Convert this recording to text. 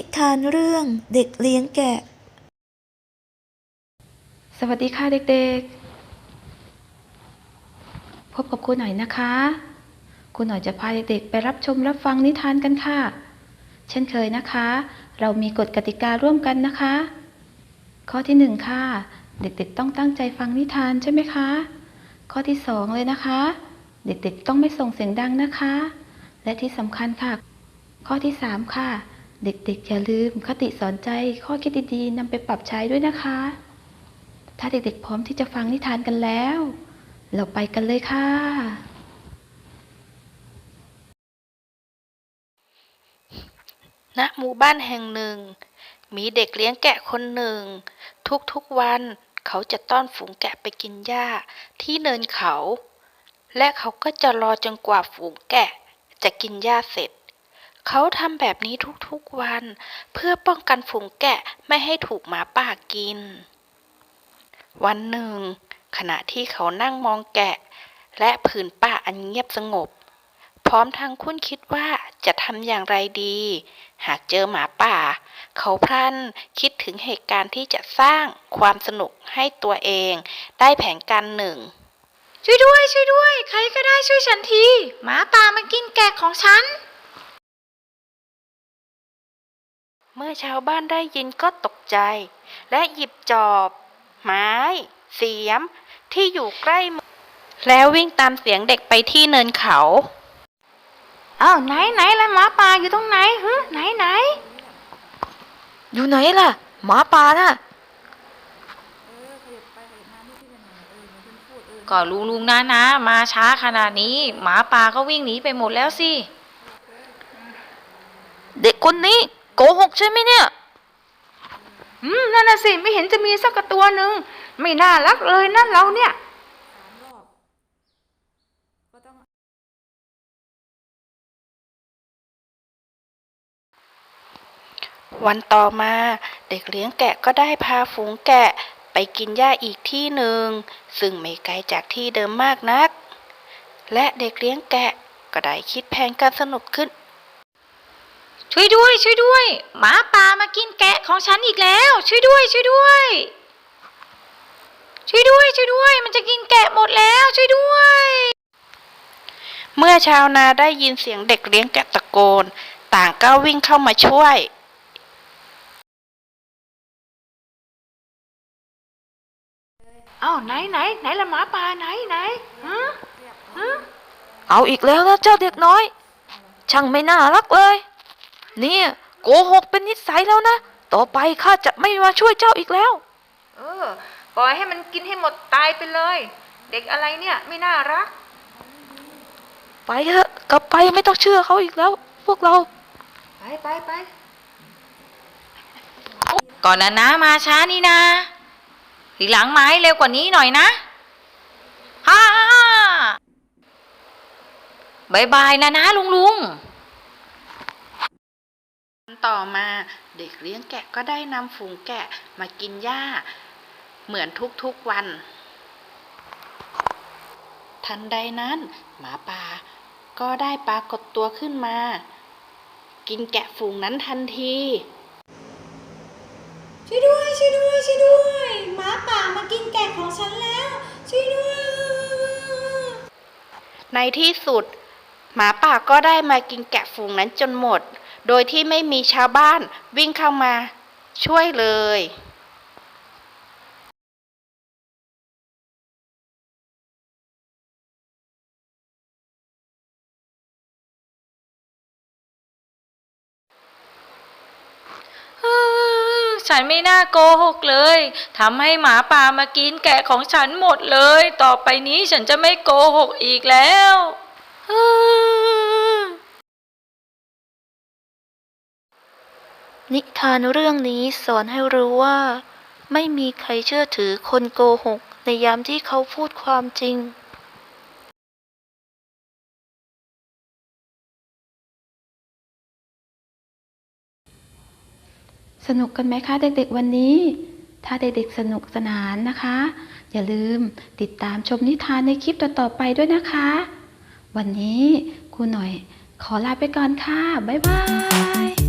นิทานเรื่องเด็กเลี้ยงแกะ สวัสดีค่ะเด็กๆ พบกับครูหน่อยนะคะ ครูหน่อยจะพาเด็กๆ ไปรับชมรับฟังนิทานกันค่ะ เช่นเคยนะคะ เรามีกฎกติการ่วมกันนะคะ ข้อที่หนึ่งค่ะ เด็กๆ ต้องตั้งใจฟังนิทานใช่ไหมคะ ข้อที่สองเลยนะคะ เด็กๆ ต้องไม่ส่งเสียงดังนะคะ และที่สำคัญค่ะ ข้อที่สามค่ะ เด็กๆอย่าลืมคติสอนใจข้อคิดดีๆนำไปปรับใช้ด้วยนะคะ ถ้าเด็กๆพร้อมที่จะฟังนิทานกันแล้ว เราไปกันเลยค่ะ ณ หมู่บ้านแห่งหนึ่ง มีเด็กเลี้ยงแกะคนหนึ่ง ทุกๆวันเขาจะต้อนฝูงแกะไปกินหญ้าที่เนินเขา และเขาก็จะรอจนกว่าฝูงแกะจะกินหญ้าเสร็จ เขาทำแบบนี้ทุกๆวัน เพื่อป้องกันฝูงแกะไม่ให้ถูกหมาป่ากิน วันหนึ่ง ขณะที่เขานั่งมองแกะ และผืนป่าอันเงียบสงบ พร้อมทั้งคุ้นคิดว่าจะทำอย่างไรดี หากเจอหมาป่า เขาพลันคิดถึงเหตุการณ์ที่จะสร้างความสนุกให้ตัวเอง ได้แผนการหนึ่งช่วยด้วย ช่วยด้วย ใครก็ได้ช่วยฉันที หมาป่ามากินแกะของฉัน มื่อชาวบ้านได้ยินก็ตกใจ และหยิบจอบ ไม้ เสียม ที่อยู่ใกล้มือแล้ววิ่งตามเสียงเด็กไปที่เนินเขาอ้าวไหนไหนละหมาป่าอยู่ตรงไหนฮึไหนไหน อยู่ไหนล่ะ หมาป่าน่ะก็ลุงลุงนะนะ มาช้าขนาดนี้ หมาป่าก็วิ่งหนีไปหมดแล้วสิ เด็กคนนี้โกหกใช่ไหมเนี่ย อืม นั่นน่ะสิ ไม่เห็นจะมีสักกระตัวหนึ่ง ไม่น่ารักเลยนะเราเนี่ยวันต่อมาเด็กเลี้ยงแกะก็ได้พาฝูงแกะไปกินหญ้าอีกที่หนึ่ง ซึ่งไม่ไกลจากที่เดิมมากนัก และเด็กเลี้ยงแกะก็ได้คิดแผนการสนุกขึ้น ช่วยด้วย ช่วยด้วย หมาป่ามากินแกะของฉันอีกแล้ว ช่วยด้วย ช่วยด้วย ช่วยด้วย ช่วยด้วย มันจะกินแกะหมดแล้วช่วยด้วย เมื่อชาวนาได้ยินเสียงเด็กเลี้ยงแกะตะโกน ต่างก็วิ่งเข้ามาช่วยอ้าวไหนไหนไหนละหมาป่าไหนไหนฮะฮะเอาอีกแล้วนะเจ้าเด็กน้อย ช่างไม่น่ารักเลย เนี่ยโกหกเป็นนิสัยแล้วนะ ต่อไปข้าจะไม่มาช่วยเจ้าอีกแล้ว เออ ปล่อยให้มันกินให้หมดตายไปเลย เด็กอะไรเนี่ยไม่น่ารัก ไปเถอะกลับไปไม่ต้องเชื่อเขาอีกแล้ว พวกเรา ไปไปไปก่อนนะนะมาช้านี่นะทีหลังไม้เร็วกว่านี้หน่อยนะฮ่าบายบายนะนะลุงลุง ต่อมาเด็กเลี้ยงแกะก็ได้นำฝูงแกะมากินหญ้า เหมือนทุกๆวัน ทันใดนั้น หมาป่าก็ได้ปรากฏตัวขึ้นมา กินแกะฝูงนั้นทันทีช่วยด้วยช่วยด้วยช่วยด้วยหมาป่ามากินแกะของฉันแล้วช่วยด้วย ในที่สุด หมาป่าก็ได้มากินแกะฝูงนั้นจนหมด โดยที่ไม่มีชาวบ้านวิ่งเข้ามาช่วยเลยฉันไม่น่าโกหกเลยทำให้หมาป่ามากินแกะของฉันหมดเลย ต่อไปนี้ฉันจะไม่โกหกอีกแล้ว นิทานเรื่องนี้สอนให้รู้ว่า ไม่มีใครเชื่อถือคนโกหก ในยามที่เขาพูดความจริง สนุกกันไหมคะเด็กๆวันนี้ ถ้าเด็กๆสนุกสนานนะคะ อย่าลืมติดตามชมนิทานในคลิปต่อๆไปด้วยนะคะ วันนี้ครูหน่อยขอลาไปก่อนค่ะ บ๊ายบาย